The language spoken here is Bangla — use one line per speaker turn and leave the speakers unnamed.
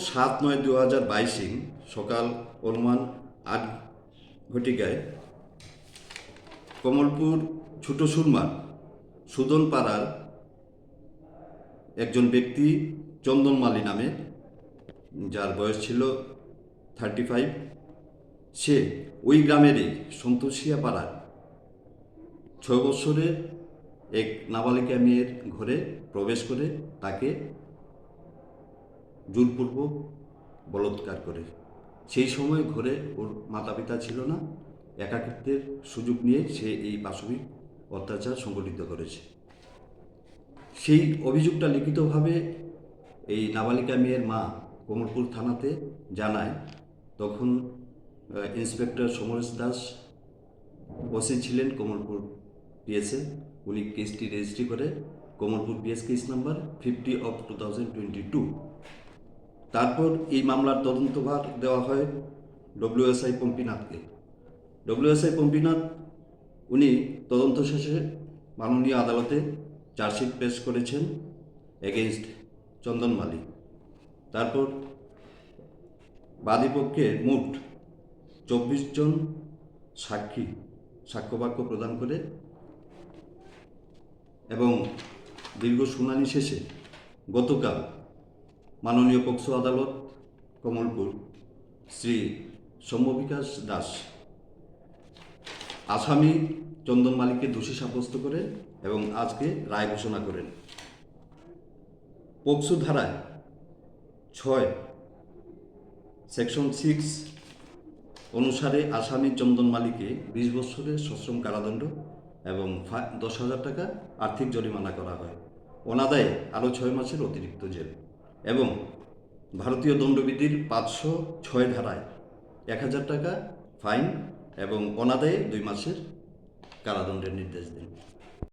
সাত নয় দু হাজার বাইশে সকাল অনুমান আট ঘটিকায় কমলপুর ছোট সুরমার সুদন পাড়ার একজন ব্যক্তি চন্দন মালি নামে, যার বয়স ছিল থার্টি ফাইভ সে ওই গ্রামেরই সন্তোষিয়া পাড়ার ছয় বছরের এক নাবালিকা মেয়ের ঘরে প্রবেশ করে তাকে জোরপূর্বক বলৎকার করে। সেই সময় ঘরে ওর মাতা পিতা ছিল না। একাকিত্বের সুযোগ নিয়ে সে এই পাশবিক অত্যাচার সংগঠিত করেছে। সেই অভিযোগটা লিখিতভাবে এই নাবালিকা মেয়ের মা কমলপুর থানাতে জানায়। তখন ইন্সপেক্টর সমরেশ দাস ওসি ছিলেন কমলপুর পিএসএ। উনি কেসটি রেজিস্ট্রি করে Kamalpur PS case number fifty of two thousand twenty two. তারপর এই মামলার তদন্তভার দেওয়া হয় ডব্লিউএসআই পম্পিনাথকে। ডব্লিউএসআই পম্পিনাথ, উনি তদন্ত শেষে মাননীয় আদালতে চার্জশিট পেশ করেছেন এগেনস্ট চন্দন মালিক। তারপর বাদীপক্ষে মোট চব্বিশ জন সাক্ষী, সাক্ষ্যবাক্য প্রদান করে এবং দীর্ঘ শুনানি শেষে গতকাল মাননীয় পক্সো আদালত, কমলপুর। শ্রী সৌম্যবিকাশ দাস। আসামি চন্দন মালিককে দোষী সাব্যস্ত করেন এবং আজকে রায় ঘোষণা করেন। পক্সো ধারায় ছয়, সেকশন সিক্স অনুসারে আসামি চন্দন মালিককে বিশ বছরের সশ্রম কারাদণ্ড এবং দশ হাজার টাকা আর্থিক জরিমানা করা হয়। অনাদায়ে আরও ছয় মাসের অতিরিক্ত জেল। এবং ভারতীয় দণ্ডবিধির পাঁচশো ছয় ধারায় এক হাজার টাকা ফাইন এবং অনাদায়ে দুই মাসের কারাদণ্ডের নির্দেশ দেন।